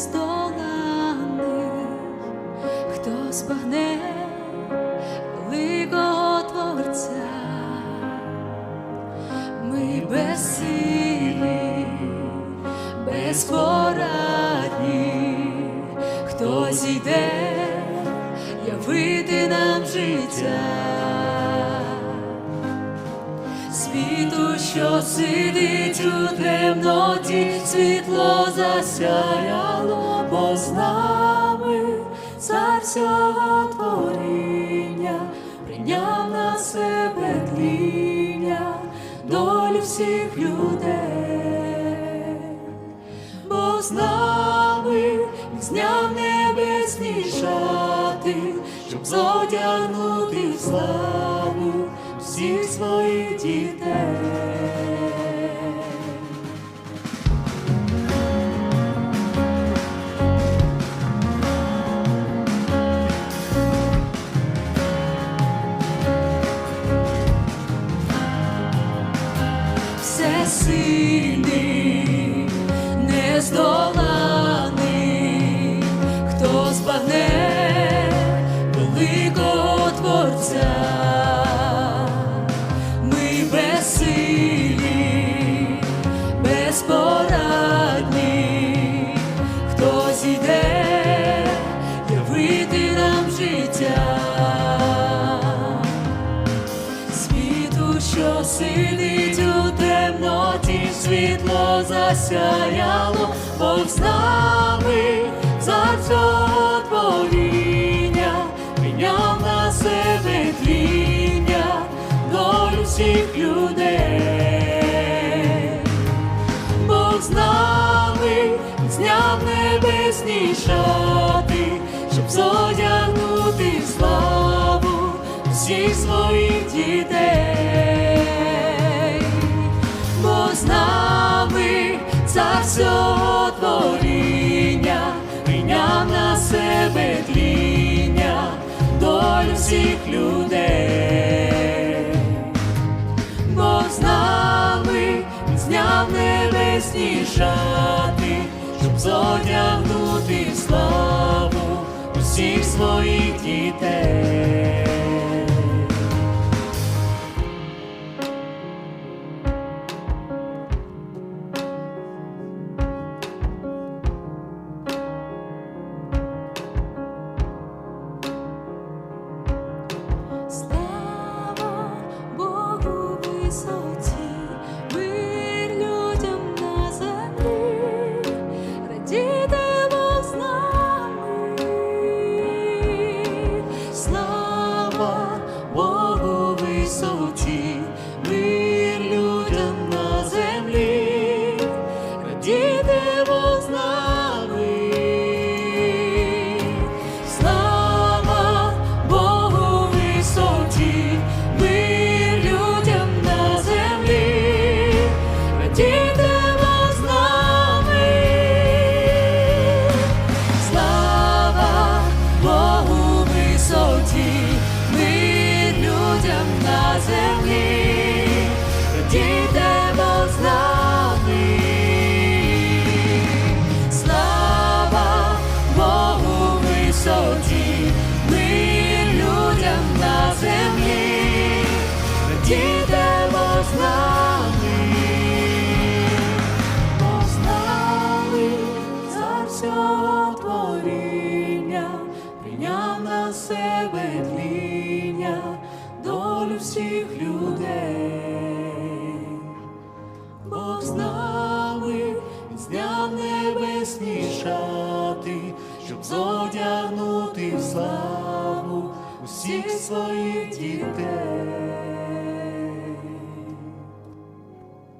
нездоланий, хто збагне великого творця, ми безсилі, безпорадні, хто зійде вийти нам життя. Світу, що сидить у темноті, світло засяяло, бо з нами цар всього творіння, прийняв на себе тління, долю всіх людей, бо з нами зняв небесні шати, щоб зодягнути в славу всіх своїх дітей. Всесильний, світло засяяло, Бог з нами за цього творіння, прийняв на себе тління, долю всіх людей. Бог з нами зняв небесні шати, щоб зодягнути славу всіх своїх дітей. Цар всього творіння, прийняв на себе тління, долю всіх людей. Бог з нами зняв небесні шати, щоб зодягнути в славу усіх своїх дітей. Землі, радійте Бог з нами, Бог з нами, всього творіння, прийняв на себе тління, долю всіх людей. Бог з нами Він зняв небесні шати, щоб зодягнути в славу усіх своїх дітей.